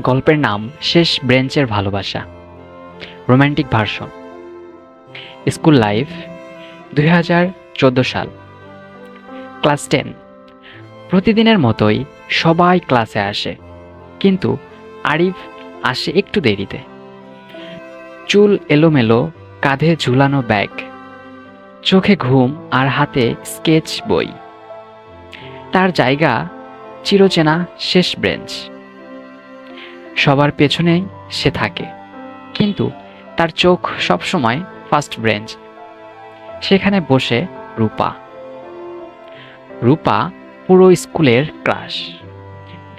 গল্পের নাম শেষ ব্রেঞ্চের ভালোবাসা। Romantic version. স্কুল লাইফ, দুই হাজার চোদ্দ সাল। Class ten. প্রতিদিনের মতোই সবাই ক্লাসে আসে। কিন্তু আরিফ আসে একটু দেরিতে। চুল এলোমেলো, কাঁধে ঝুলানো ব্যাগ। চোখে ঘুম আর হাতে স্কেচ বই। তার জায়গা চিরচেনা শেষ ব্রেঞ্চ। সবার পেছনেই সে থাকে। কিন্তু তার চোখ সবসময় ফার্স্ট ব্রেঞ্চ। সেখানে বসে রূপা। রূপা পুরো স্কুলের ক্রাশ।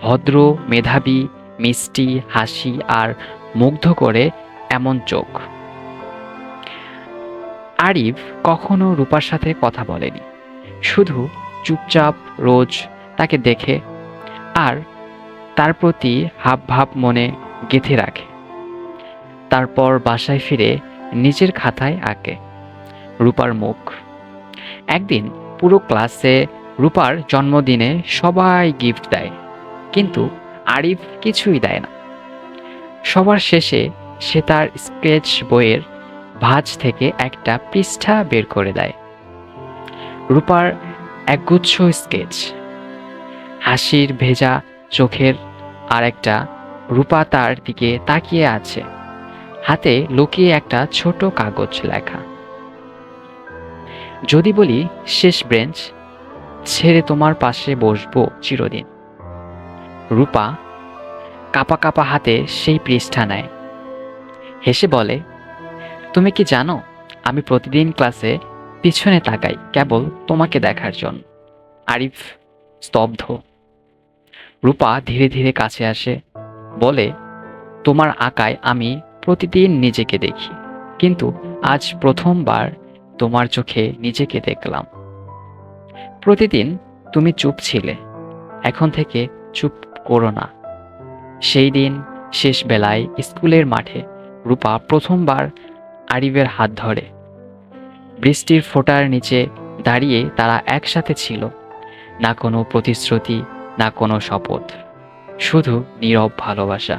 ভদ্র, মেধাবী, মিষ্টি, হাসি আর মুগ্ধ করে এমন চোখ। আরিফ কখনো রূপার সাথে কথা বলেনি। শুধু চুপচাপ রোজ তাকে দেখে আর তার প্রতি হাব ভাব মনে গেঁথে রাখে। তারপর বাসায় ফিরে নিজের খাতায় আঁকে, রূপার মুখ। একদিন পুরো ক্লাসে রূপার জন্মদিনে সবাই গিফট দেয়, কিন্তু আরিফ কিছুই দেয় না। সবার শেষে সে তার স্কেচ বইয়ের ভাঁজ থেকে একটা পৃষ্ঠা বের করে দেয়। রূপার একগুচ্ছ স্কেচ, হাসির ভেজা চোখের আর একটা রূপা তার দিকে তাকিয়ে আছে। হাতে লুকিয়ে একটা ছোট কাগজ লেখা। যদি বলি, শেষ ব্রেঞ্চ, ছেড়ে তোমার পাশে বসবো চিরদিন। রূপা কাপা কাপা হাতে সেই পৃষ্ঠা নেয়। হেসে বলে, তুমি কি জানো, আমি প্রতিদিন ক্লাসে পিছনে তাকাই কেবল তোমাকে দেখার জন্য। আরিফ স্তব্ধ। রূপা ধীরে ধীরে কাছে আসে, বলে, তোমার আঁকায় আমি প্রতিদিন নিজেকে দেখি, কিন্তু আজ প্রথমবার তোমার চোখে নিজেকে দেখলাম। প্রতিদিন তুমি চুপ ছিলে, এখন থেকে চুপ করো না। সেই দিন শেষ বেলায় স্কুলের মাঠে রূপা প্রথমবার আরিবের হাত ধরে। বৃষ্টির ফোঁটার নিচে দাঁড়িয়ে তারা একসাথে ছিল, না কোনো প্রতিশ্রুতি না কোনো শপথ শুধু নীরব ভালোবাসা।